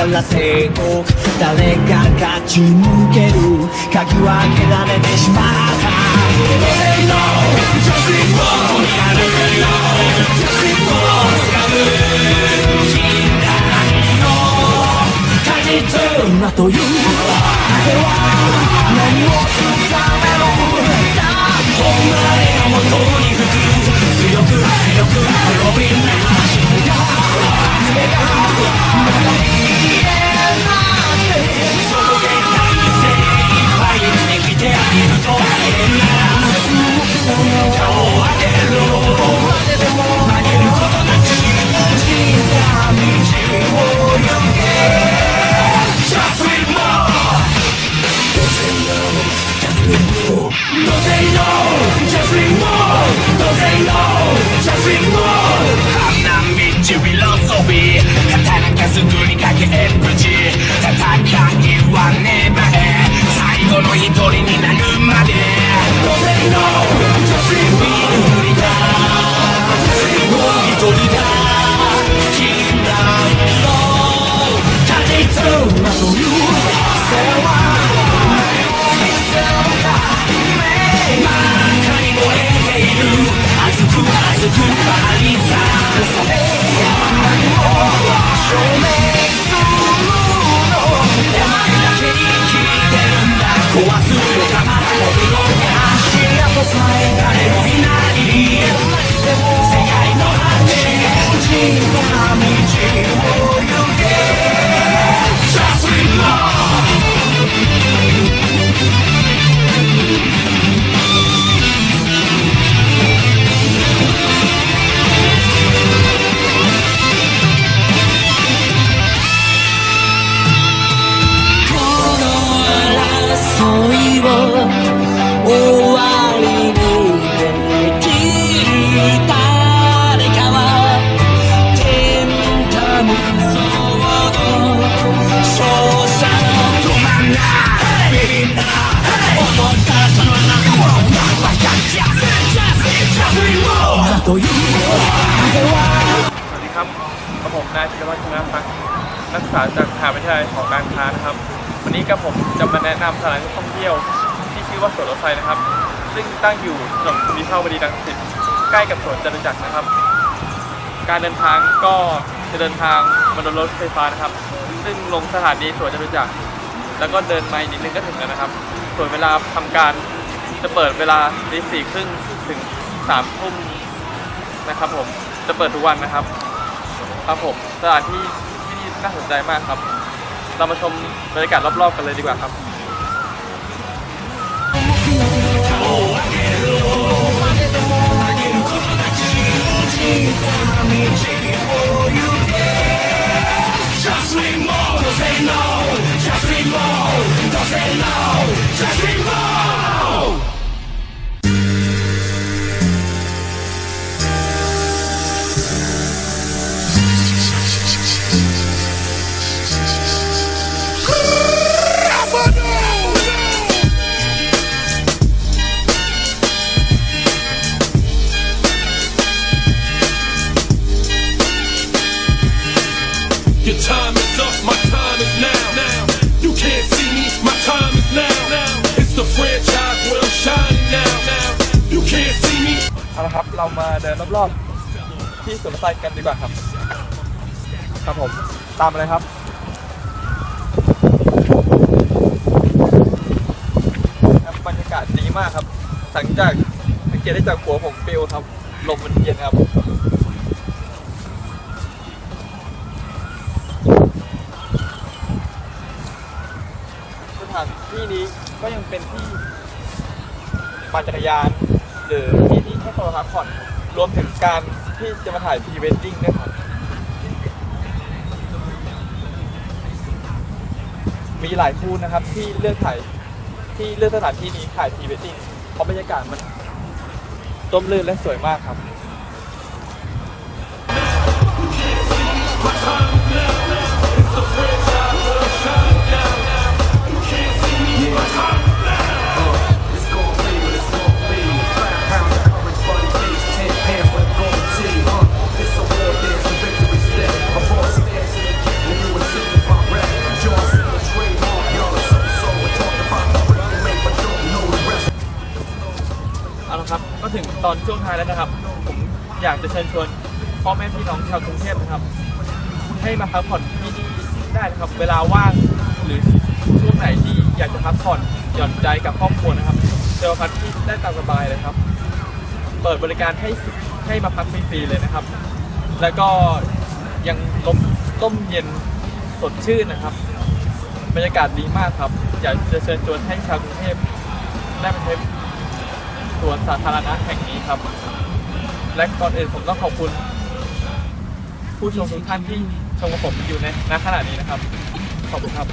だいさながら成功誰かがち抜ける鍵は開けられてしまった Say no, just leave more やる Say no, just leave more 掴む信頼の果実今という風は何をつかめろお前の元に吹く強く強く滅びない走りが夢が fire สวัสดีครับกับผมนายธีรวัฒน์ชนะพักนักศึกษาจากมหาวิทยาลัยของการค้านะครับ วันนี้กับผมจะมาแนะนำสถานที่ท่องเที่ยว ที่ชื่อว่าสวนรถไฟนะครับ ซึ่งตั้งอยู่ถนนวิภาวดีรังสิตใกล้กับสวนจตุจักรนะครับ การเดินทางก็จะเดินทางบนรถไฟฟ้านะครับ ซึ่งลงสถานีสวนจตุจักรแล้วก็เดินมาอีกนิดนึงก็ถึงแล้วนะครับ ส่วนเวลาทำการจะเปิดเวลาตีสี่ครึ่งถึงสามทุ่ม นะครับผมจะเปิดทุกวันนะครับ ครับผมสถานที่ที่นี่น่าสนใจมากครับ เรามาชมบรรยากาศรอบๆกันเลยดีกว่าครับ Just remote, don't say no. Just remote, don't say no. เอาละครับ เรามาเดินรอบๆที่สวนรถไฟกันดีกว่าครับ ครับผม ตามมาเลยครับครับบรรยากาศดีมากครับหลังจากสังเกตได้จากหัวผมปลิวครับ ลมมันเย็นครับสถานที่นี้ก็ยังเป็นที่ปั่นจักรยานหรือที่ ให้คนพักผ่อนรวมถึงการที่จะมาถ่ายพรีเวดดิ้งด้วยครับมีหลายคู่นะครับที่เลือกถ่ายที่เลือกสถานที่นี้ถ่ายพรีเวดดิ้งเพราะบรรยากาศมันต้มลื่นและสวยมากครับ ก็ถึงตอนช่วงท้ายแล้วนะครับ ผมอยากจะเชิญชวนพ่อแม่พี่น้องชาวกรุงเทพนะครับ ให้มาพักผ่อนที่นี่ได้นะครับ เวลาว่างหรือช่วงไหนที่อยากจะพักผ่อนหย่อนใจกับครอบครัวนะครับเจอพักที่ได้ตามสบายเลยครับ เปิดบริการให้ให้มาพักฟรีๆเลยนะครับ แล้วก็ยังลมต้มเย็นสดชื่นนะครับ บรรยากาศดีมากครับ อยากจะเชิญชวนให้ชาวกรุงเทพได้มาใช้ สวนสาธารณะแห่งนี้ครับ และก่อนอื่นผมต้องขอบคุณ ผู้ชมทุกท่านที่ชมกับผมอยู่ในณขณะนี้นะครับ ขอบคุณครับ